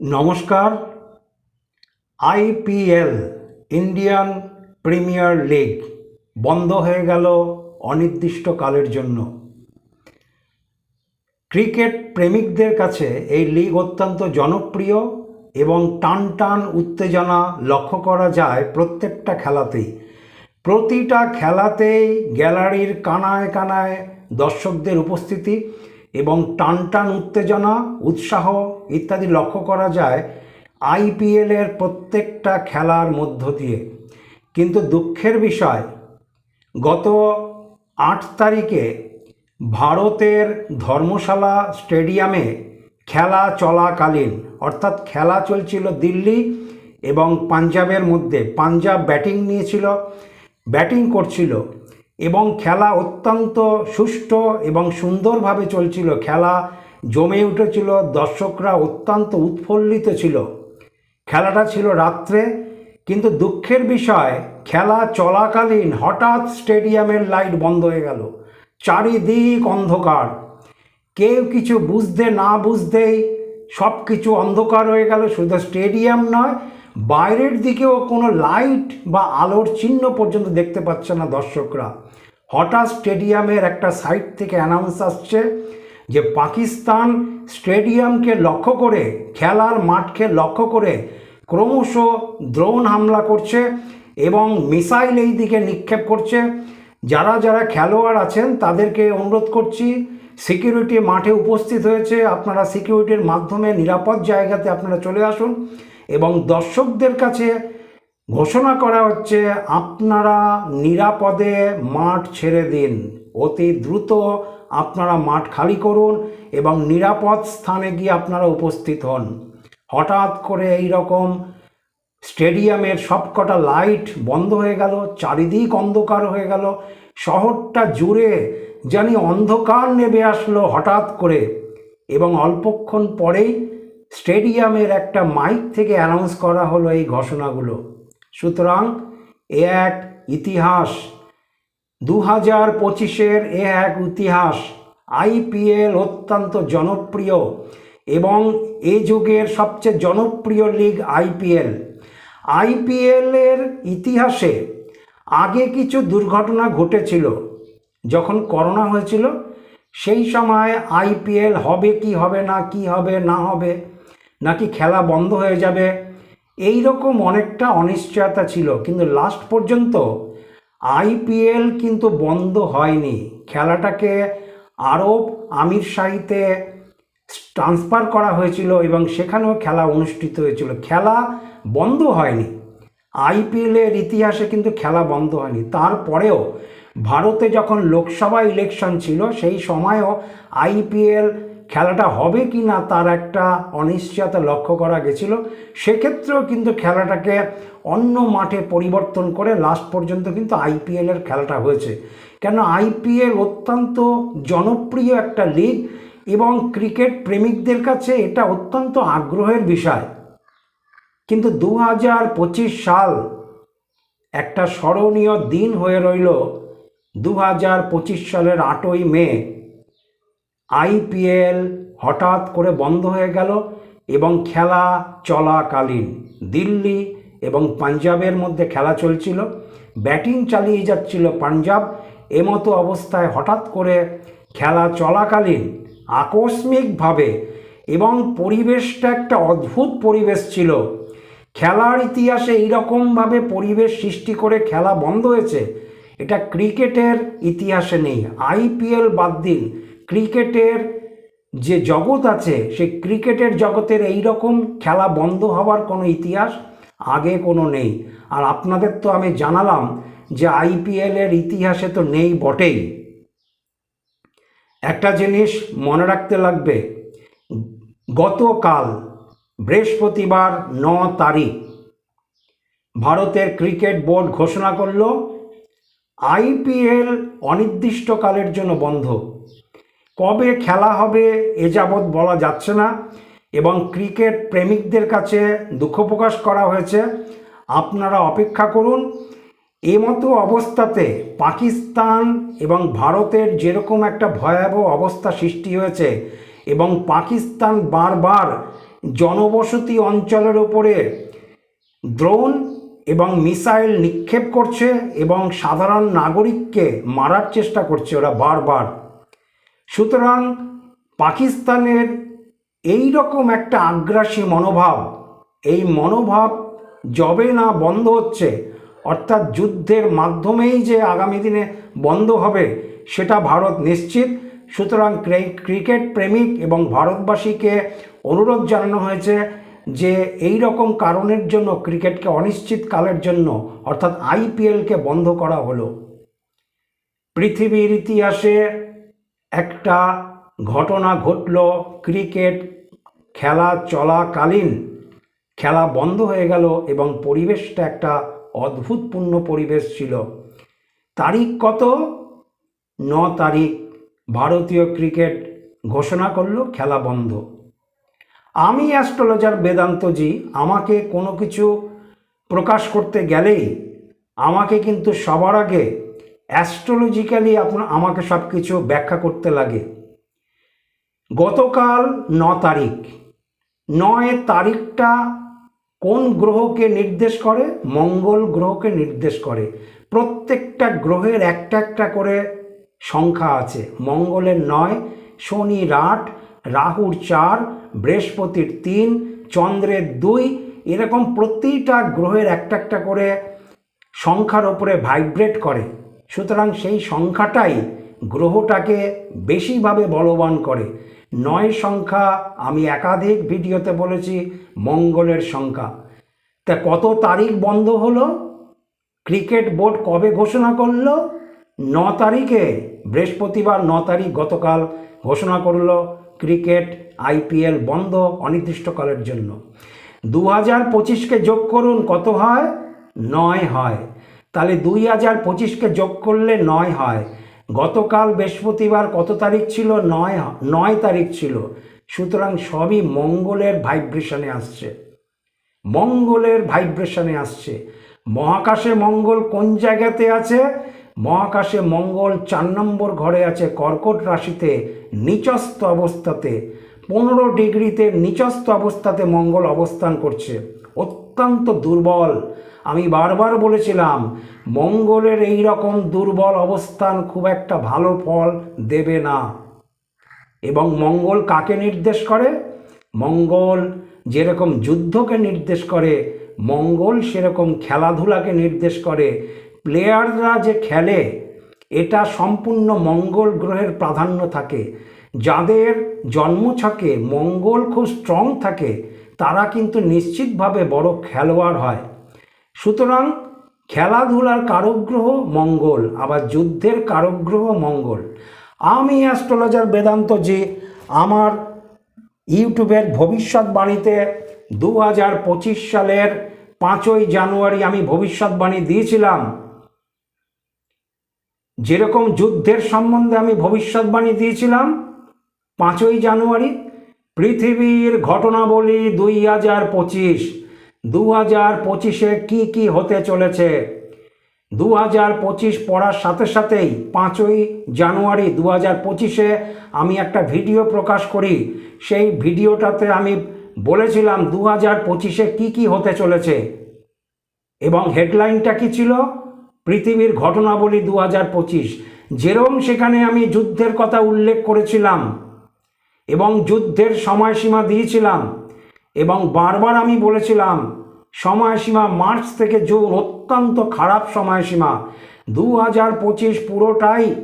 নমস্কার। IPL Indian premier league, বন্ধ হয়ে গেল অনির্দিষ্টকালের জন্য। ক্রিকেট প্রেমিকদের কাছে এই লিগ অত্যন্ত জনপ্রিয় এবং টান টান উত্তেজনা লক্ষ্য করা যায় প্রত্যেকটা খেলাতেই। প্রতিটা খেলাতেই গ্যালারির কানায় কানায় দর্শকদের উপস্থিতি এবং টান টান উত্তেজনা, উৎসাহ ইত্যাদি লক্ষ্য করা যায় আইপিএলের প্রত্যেকটা খেলার মধ্য দিয়ে। কিন্তু দুঃখের বিষয়, গত আট তারিখে ভারতের ধর্মশালা স্টেডিয়ামে খেলা চলাকালীন, অর্থাৎ খেলা চলছিল দিল্লি এবং পাঞ্জাবের মধ্যে, পাঞ্জাব ব্যাটিং নিয়েছিল, ব্যাটিং করছিল এবং খেলা অত্যন্ত সুষ্ঠু এবং সুন্দরভাবে চলছিল। খেলা জমে উঠেছিল, দর্শকরা অত্যন্ত উৎফুল্লিত ছিল। খেলাটা ছিল রাত্রে, কিন্তু দুঃখের বিষয়, খেলা চলাকালীন হঠাৎ স্টেডিয়ামের লাইট বন্ধ হয়ে গেল। চারিদিক অন্ধকার। কেউ কিছু বুঝতে না বুঝতেই সব কিছু অন্ধকার হয়ে গেল। শুধু স্টেডিয়াম নয় বাইরের দিকেও কোনো লাইট বা আলোর চিহ্ন পর্যন্ত দেখতে পাচ্ছে না দর্শকরা। হঠাৎ স্টেডিয়ামের একটা সাইট থেকে অ্যানাউন্স আসছে যে পাকিস্তান স্টেডিয়ামকে লক্ষ্য করে, খেলার মাঠকে লক্ষ্য করে ক্রমশ দ্রোণ হামলা করছে এবং মিসাইল এই দিকে নিক্ষেপ করছে। যারা যারা খেলোয়াড় আছেন তাদেরকে অনুরোধ করছি, সিকিউরিটি মাঠে উপস্থিত হয়েছে। আপনারা সিকিউরিটির মাধ্যমে নিরাপদ জায়গাতে আপনারা চলে আসুন। এবং দর্শকদের কাছে ঘোষণা করা হচ্ছে, আপনারা নিরাপদে মাঠ ছেড়ে দিন। অতি দ্রুত আপনারা মাঠ খালি করুন এবং নিরাপদ স্থানে গিয়ে আপনারা উপস্থিত হন। হঠাৎ করে এই রকম স্টেডিয়ামের সবকটা লাইট বন্ধ হয়ে গেল, চারিদিক অন্ধকার হয়ে গেল, শহরটা জুড়ে জানি অন্ধকার নেমে আসলো হঠাৎ করে এবং অল্পক্ষণ পরেই স্টেডিয়ামের একটা মাইক থেকে অ্যানাউন্স করা হলো এই ঘোষণাগুলো। সুতরাং এ এক ইতিহাস। দু হাজার পঁচিশের এ এক ইতিহাস। আইপিএল অত্যন্ত জনপ্রিয় এবং এ যুগের সবচেয়ে জনপ্রিয় লিগ আইপিএল আইপিএলের ইতিহাসে আগে কিছু দুর্ঘটনা ঘটেছিল। যখন করোনা হয়েছিল, সেই সময় আইপিএল হবে কি হবে না, কি হবে না হবে নাকি খেলা বন্ধ হয়ে যাবে? এই রকম অনেকটা অনিশ্চয়তা ছিল, কিন্তু লাস্ট পর্যন্ত আইপিএল কিন্তু বন্ধ হয়নি। খেলাটাকে আরব আমির শাহিতে ট্রান্সফার করা হয়েছিল এবং সেখানেও খেলা অনুষ্ঠিত হয়েছিল। খেলা বন্ধ হয়নি। আইপিএলের ইতিহাসে কিন্তু খেলা বন্ধ হয়নি। তারপরেও ভারতে যখন লোকসভা ইলেকশন ছিল, সেই সময়ও আইপিএল খেলাটা হবে কি না তার একটা অনিশ্চয়তা লক্ষ্য করা গেছিল। সেক্ষেত্রেও কিন্তু খেলাটাকে অন্য মাঠে পরিবর্তন করে লাস্ট পর্যন্ত কিন্তু আইপিএলের খেলাটা হয়েছে। কেন আইপিএল অত্যন্ত জনপ্রিয় একটা লিগ এবং ক্রিকেট প্রেমিকদের কাছে এটা অত্যন্ত আগ্রহের বিষয়। কিন্তু দু হাজার পঁচিশ সাল একটা স্মরণীয় দিন হয়ে রইল। দু হাজার পঁচিশ সালের আটই মে আইপিএল হঠাৎ করে বন্ধ হয়ে গেল এবং খেলা চলাকালীন দিল্লি এবং পাঞ্জাবের মধ্যে খেলা চলছিল। ব্যাটিং চালিয়ে যাচ্ছিল পাঞ্জাব। এমতো অবস্থায় হঠাৎ করে খেলা চলাকালীন আকস্মিকভাবে এবং পরিবেশটা একটা অদ্ভুত পরিবেশ ছিল। খেলার ইতিহাসে এইরকমভাবে পরিবেশ সৃষ্টি করে খেলা বন্ধ হয়েছে। এটা ক্রিকেটের ইতিহাসে নেই। আইপিএল বাদ দিন ক্রিকেটের যে জগৎ আছে, সেই ক্রিকেটের জগতের এই রকম খেলা বন্ধ হওয়ার কোনো ইতিহাস আগে কোনো নেই। আর আপনাদের তো আমি জানালাম যে আইপিএলের ইতিহাসে তো নেই বটেই। একটা জিনিস মনে রাখতে লাগবে, গতকাল বৃহস্পতিবার ন তারিখ ভারতের ক্রিকেট বোর্ড ঘোষণা করল আইপিএল অনির্দিষ্টকালের জন্য বন্ধ। কবে খেলা হবে এ যাবৎ বলা যাচ্ছে না এবং ক্রিকেট প্রেমিকদের কাছে দুঃখ প্রকাশ করা হয়েছে। আপনারা অপেক্ষা করুন এ মতো অবস্থাতে পাকিস্তান এবং ভারতের যেরকম একটা ভয়াবহ অবস্থা সৃষ্টি হয়েছে এবং পাকিস্তান বারবার জনবসতি অঞ্চলের ওপরে ড্রোন এবং মিসাইল নিক্ষেপ করছে এবং সাধারণ নাগরিককে মারার চেষ্টা করছে ওরা বারবার। সুতরাং পাকিস্তানের এই রকম একটা আগ্রাসী মনোভাব, এই মনোভাব যবে না বন্ধ হচ্ছে, অর্থাৎ যুদ্ধের মাধ্যমেই যে আগামী দিনে বন্ধ হবে, সেটা ভারত নিশ্চিত। সুতরাং ক্রে- ক্রিকেট প্রেমিক এবং ভারতবাসীকে অনুরোধ জানানো হয়েছে যে এই রকম কারণের জন্য, ক্রিকেটকে অনিশ্চিতকালের জন্য, অর্থাৎ আইপিএলকে বন্ধ করা হলো। পৃথিবীর ইতিহাসে একটা ঘটনা ঘটল, ক্রিকেট খেলা চলাকালীন। খেলা বন্ধ হয়ে গেল এবং পরিবেশটা একটা অদ্ভুতপূর্ণ পরিবেশ ছিল। তারিখ কত? ন তারিখ। ভারতীয় ক্রিকেট ঘোষণা করল, খেলা বন্ধ। আমি অ্যাস্ট্রোলজার বেদান্তজি আমাকে কোনো কিছু প্রকাশ করতে গেলেই আমাকে কিন্তু সবার আগে অ্যাস্ট্রোলজিক্যালি আপনার আমাকে সব কিছু ব্যাখ্যা করতে লাগে। গতকাল ন তারিখ। নয় তারিখটা কোন গ্রহকে নির্দেশ করে? মঙ্গল গ্রহকে নির্দেশ করে। প্রত্যেকটা গ্রহের একটা একটা করে সংখ্যা আছে। মঙ্গলের নয়, শনির আট, রাহুর চার, বৃহস্পতির তিন, চন্দ্রের দুই, এরকম প্রতিটা গ্রহের একটা একটা করে সংখ্যার ওপরে ভাইব্রেট করে। সুতরাং সেই সংখ্যাটাই গ্রহটাকে বেশিভাবে বলবান করে। নয় সংখ্যা আমি একাধিক ভিডিওতে বলেছি, মঙ্গলের সংখ্যা। তা কত তারিখ বন্ধ হলো? ক্রিকেট বোর্ড কবে ঘোষণা করল? ন তারিখে, বৃহস্পতিবার ন তারিখ গতকাল ঘোষণা করল ক্রিকেট আইপিএল বন্ধ অনির্দিষ্টকালের জন্য। দু হাজার পঁচিশকে যোগ করুন, কত হয়? নয় হয়। তাহলে দুই হাজার পঁচিশকে যোগ করলে নয় হয়। গতকাল বৃহস্পতিবার কত তারিখ ছিল? নয় নয় তারিখ ছিল। সুতরাং সবই মঙ্গলের ভাইব্রেশনে আসছে। মঙ্গলের ভাইব্রেশনে আসছে। মহাকাশে মঙ্গল কোন জায়গাতে আছে? মহাকাশে মঙ্গল চার নম্বর ঘরে আছে কর্কট রাশিতে নিচস্থ অবস্থাতে। পনেরো ডিগ্রিতে নিচস্থ অবস্থাতে মঙ্গল অবস্থান করছে। অত্যন্ত দুর্বল। আমি বারবার বলেছিলাম, মঙ্গলের এই রকম দুর্বল অবস্থান খুব একটা ভালো ফল দেবে না। এবং মঙ্গল কাকে নির্দেশ করে? মঙ্গল যেরকম যুদ্ধকে নির্দেশ করে, মঙ্গল সেরকম খেলাধুলাকে নির্দেশ করে। প্লেয়াররা যে খেলে, এটা সম্পূর্ণ মঙ্গল গ্রহের প্রাধান্য থাকে। যাদের জন্ম জন্মছকে মঙ্গল খুব স্ট্রং থাকে তারা কিন্তু নিশ্চিতভাবে বড় খেলোয়াড় হয়। সুতরাং খেলাধুলার কারকগ্রহ মঙ্গল, আবার যুদ্ধের কারকগ্রহ মঙ্গল। আমি অ্যাস্ট্রোলজার বেদান্ত যে আমার ইউটিউবের ভবিষ্যৎবাণীতে দু হাজার পঁচিশ সালের পাঁচই জানুয়ারি আমি ভবিষ্যৎবাণী দিয়েছিলাম। যেরকম যুদ্ধের সম্বন্ধে আমি ভবিষ্যৎবাণী দিয়েছিলাম, পাঁচই জানুয়ারি পৃথিবীর ঘটনাবলী দুই হাজার পঁচিশ। দু হাজার পঁচিশে কী কী হতে চলেছে? দু হাজার পঁচিশ পড়ার সাথে সাথেই পাঁচই জানুয়ারি দু হাজার পঁচিশে আমি একটা ভিডিও প্রকাশ করি। সেই ভিডিওটাতে আমি বলেছিলাম দু হাজার পঁচিশে কী কী হতে চলেছে। এবং হেডলাইনটা কি ছিল? পৃথিবীর ঘটনাবলী দু হাজার পঁচিশ। যেরম সেখানে আমি যুদ্ধের কথা উল্লেখ করেছিলাম। এবং যুদ্ধের সময়সীমা দিয়েছিলাম। এবং বারবার আমি বলেছিলাম, সময়সীমা মার্চ থেকে জুন অত্যন্ত খারাপ সময়সীমা। দু হাজার পঁচিশ পুরোটাই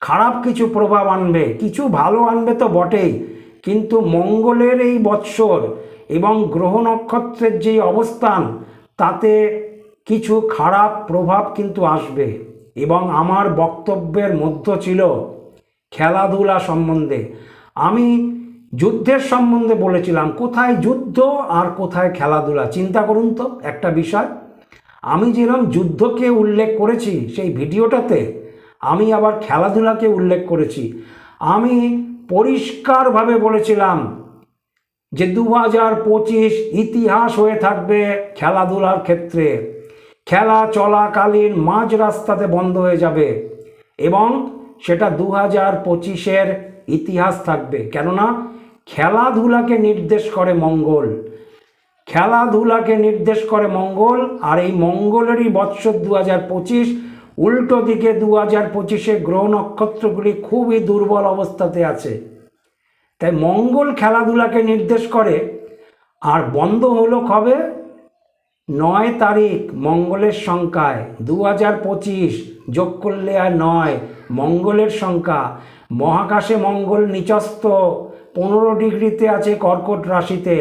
খারাপ কিছু প্রভাব আনবে, কিছু ভালো আনবে তো বটেই। কিন্তু মঙ্গলের এই বৎসর এবং গ্রহ নক্ষত্রের যেই অবস্থান, তাতে কিছু খারাপ প্রভাব কিন্তু আসবে। এবং আমার বক্তব্যের মধ্য ছিল খেলাধুলা সম্বন্ধে। আমি যুদ্ধের সম্বন্ধে বলেছিলাম, কোথায় যুদ্ধ আর কোথায় খেলাধুলা? চিন্তা করুন তো, একটা বিষয়। আমি যেরকম যুদ্ধকে উল্লেখ করেছি, সেই ভিডিওটাতে আমি আবার খেলাধুলাকে উল্লেখ করেছি। আমি পরিষ্কারভাবে বলেছিলাম যে দু হাজার পঁচিশ ইতিহাস হয়ে থাকবে খেলাধুলার ক্ষেত্রে। খেলা চলাকালীন মাঝ রাস্তাতে বন্ধ হয়ে যাবে এবং সেটা দু হাজার পঁচিশের ইতিহাস থাকবে। কেননা খেলাধুলাকে নির্দেশ করে মঙ্গল। খেলাধুলাকে নির্দেশ করে মঙ্গল, আর এই মঙ্গলেরই বৎসর দু হাজার পঁচিশ। উল্টো দিকে দু হাজার পঁচিশে গ্রহ নক্ষত্রগুলি খুবই দুর্বল অবস্থাতে আছে। তাই মঙ্গল খেলাধুলাকে নির্দেশ করে। আর বন্ধ হলো কবে? নয় তারিখ মঙ্গলের সংখ্যায় দু হাজার পঁচিশ যোগ করলে আর নয়, মঙ্গলের সংখ্যা। মহাকাশে মঙ্গল নিচস্থ, পনেরো ডিগ্রিতে আছে কর্কট রাশিতে।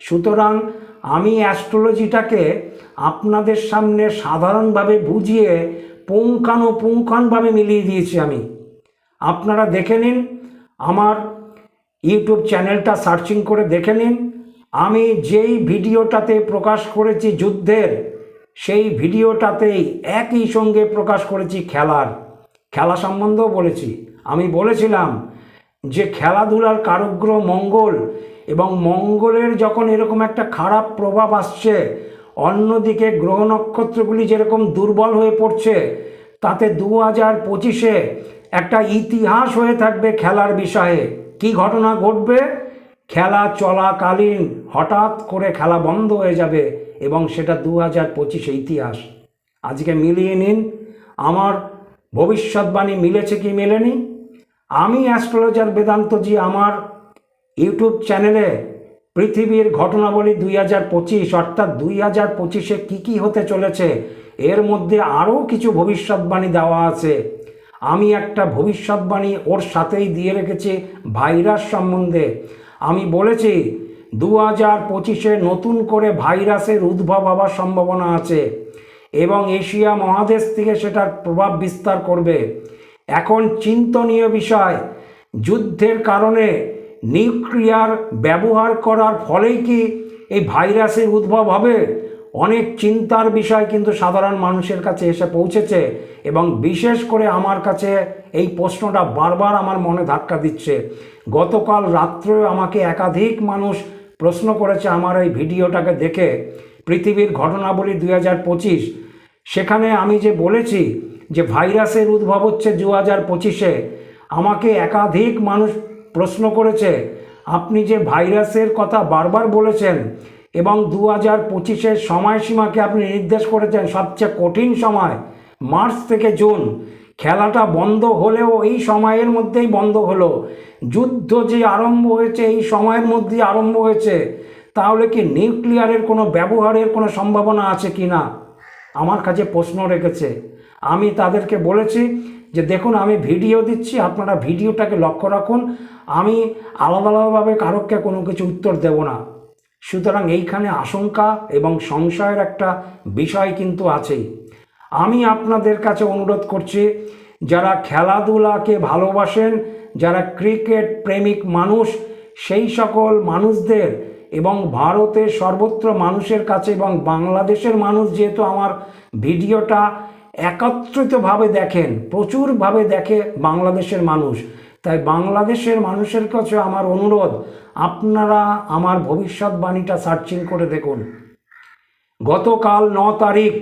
সুতরাং আমি অ্যাস্ট্রোলজিটাকে আপনাদের সামনে সাধারণভাবে বুঝিয়ে পুঙ্খানুপুঙ্খানভাবে মিলিয়ে দিয়েছি আমি। আপনারা দেখে নিন, আমার ইউটিউব চ্যানেলটা সার্চিং করে দেখে নিন। আমি যেই ভিডিওটাতে প্রকাশ করেছি যুদ্ধের, সেই ভিডিওটাতেই একই সঙ্গে প্রকাশ করেছি খেলার। খেলা সম্বন্ধেও বলেছি। আমি বলেছিলাম যে খেলাধুলার কারগ্রহ মঙ্গল এবং মঙ্গলের যখন এরকম একটা খারাপ প্রভাব আসছে, অন্যদিকে গ্রহ নক্ষত্রগুলি যেরকম দুর্বল হয়ে পড়ছে, তাতে দু হাজার পঁচিশে একটা ইতিহাস হয়ে থাকবে খেলার বিষয়ে। কি ঘটনা ঘটবে? খেলা চলাকালীন হঠাৎ করে খেলা বন্ধ হয়ে যাবে এবং সেটা দু হাজার পঁচিশে ইতিহাস। আজকে মিলিয়ে নিন, আমার ভবিষ্যৎবাণী মিলেছে কি মেলেনি? আমি অ্যাস্ট্রোলজার বেদান্তজি, আমার ইউটিউব চ্যানেলে পৃথিবীর ঘটনাবলী দুই হাজার পঁচিশ, অর্থাৎ দুই হাজার পঁচিশে কী কী হতে চলেছে, এর মধ্যে আরও কিছু ভবিষ্যৎবাণী দেওয়া আছে। আমি একটা ভবিষ্যৎবাণী ওর সাথেই দিয়ে রেখেছি, ভাইরাস সম্বন্ধে। আমি বলেছি দু হাজার পঁচিশে নতুন করে ভাইরাসের উদ্ভব হওয়ার সম্ভাবনা আছে এবং এশিয়া মহাদেশ থেকে সেটার প্রভাব বিস্তার করবে। এখন চিন্তনীয় বিষয়, যুদ্ধের কারণে নিউক্লিয়ার ব্যবহার করার ফলেই কি এই ভাইরাসের উদ্ভব হবে? অনেক চিন্তার বিষয় কিন্তু সাধারণ মানুষের কাছে এসে পৌঁছেছে এবং বিশেষ করে আমার কাছে এই প্রশ্নটা বারবার আমার মনে ধাক্কা দিচ্ছে। গতকাল রাত্রেও আমাকে একাধিক মানুষ প্রশ্ন করেছে আমার এই ভিডিওটাকে দেখে। পৃথিবীর ঘটনাবলী দুই হাজার পঁচিশ। সেখানে আমি যে বলেছি যে ভাইরাসের উদ্ভব হচ্ছে দু হাজার পঁচিশে, আমাকে একাধিক মানুষ প্রশ্ন করেছে, আপনি যে ভাইরাসের কথা বারবার বলেছেন এবং দু হাজার পঁচিশের সময়সীমাকে আপনি নির্দেশ করেছেন সবচেয়ে কঠিন সময়, মার্চ থেকে জুন খেলাটা বন্ধ হলেও এই সময়ের মধ্যেই বন্ধ হলো। যুদ্ধ যে আরম্ভ হয়েছে, এই সময়ের মধ্যেই আরম্ভ হয়েছে। তাহলে কি নিউক্লিয়ারের কোনো ব্যবহারের কোনো সম্ভাবনা আছে কি না? আমার কাছে প্রশ্ন রেখেছে। আমি তাদেরকে বলেছি যে দেখুন, আমি ভিডিও দিচ্ছি, আপনারা ভিডিওটাকে লক্ষ্য রাখুন। আমি আলাদা আলাদাভাবে কারোকে কোনো কিছু উত্তর দেব না। সুতরাং এইখানে আশঙ্কা এবং সংশয়ের একটা বিষয় কিন্তু আছেই। আমি আপনাদের কাছে অনুরোধ করছি, যারা খেলাধুলাকে ভালোবাসেন, যারা ক্রিকেট প্রেমিক মানুষ, সেই সকল মানুষদের এবং ভারতের সর্বত্র মানুষের কাছে এবং বাংলাদেশের মানুষ যেহেতু আমার ভিডিওটা একত্রিতভাবে দেখেন, প্রচুরভাবে দেখে বাংলাদেশের মানুষ, তাই বাংলাদেশের মানুষের কাছে আমার অনুরোধ, আপনারা আমার ভবিষ্যৎবাণীটা সার্চিং করে দেখুন। গতকাল ন তারিখ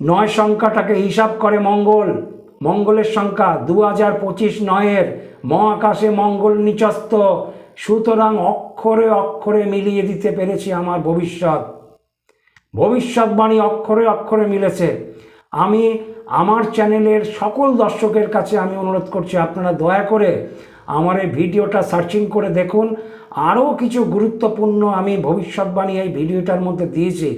নয় সংখ্যাটাকে হিসাব করে মঙ্গল। মঙ্গলের সংখ্যা দু হাজার পঁচিশ নয়ের। মহাকাশে মঙ্গল নিচস্ত সুতরাং অক্ষরে অক্ষরে মিলিয়ে দিতে পেরেছি আমার ভবিষ্যৎ। ভবিষ্যৎবাণী অক্ষরে অক্ষরে মিলেছে। আমি আমার চ্যানেলের সকল দর্শকের কাছে আমি অনুরোধ করছি, আপনারা দয়া করে আমার এই ভিডিওটা সার্চিং করে দেখুন। আরও কিছু গুরুত্বপূর্ণ আমি ভবিষ্যৎবাণী এই ভিডিওটার মধ্যে দিয়েছি।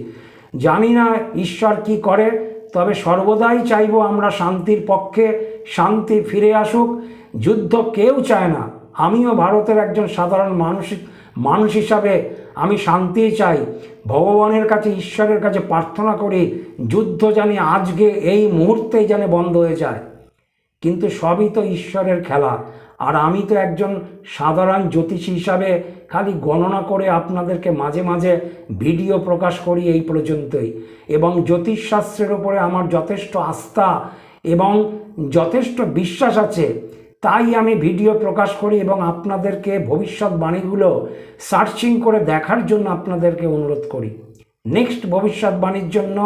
জানি না ঈশ্বর কি করে তবে সর্বদাই চাইব আমরা শান্তির পক্ষে শান্তি ফিরে আসুক। যুদ্ধ কেউ চায় না। আমিও ভারতের একজন সাধারণ মানসিক মানুষ হিসাবে আমি শান্তি চাই। ভগবানের কাছে, ঈশ্বরের কাছে প্রার্থনা করি, যুদ্ধ জানি আজকে এই মুহূর্তেই যেন বন্ধ হয়ে যায়। কিন্তু সবই তো ঈশ্বরের খেলা। আর আমি তো একজন সাধারণ জ্যোতিষী হিসাবে খালি গণনা করে আপনাদেরকে মাঝে মাঝে ভিডিও প্রকাশ করি এই পর্যন্তই। এবং জ্যোতিষশাস্ত্রের ওপরে আমার যথেষ্ট আস্থা এবং যথেষ্ট বিশ্বাস আছে, তাই আমি ভিডিও প্রকাশ করি এবং আপনাদেরকে ভবিষ্যৎবাণীগুলো সার্চিং করে দেখার জন্য আপনাদেরকে অনুরোধ করি। নেক্সট ভবিষ্যৎবাণীর জন্য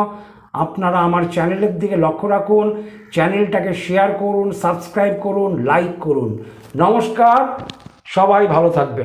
আপনারা আমার চ্যানেলের দিকে লক্ষ্য রাখুন, চ্যানেলটাকে শেয়ার করুন সাবস্ক্রাইব করুন লাইক করুন। নমস্কার, সবাই ভালো থাকবেন।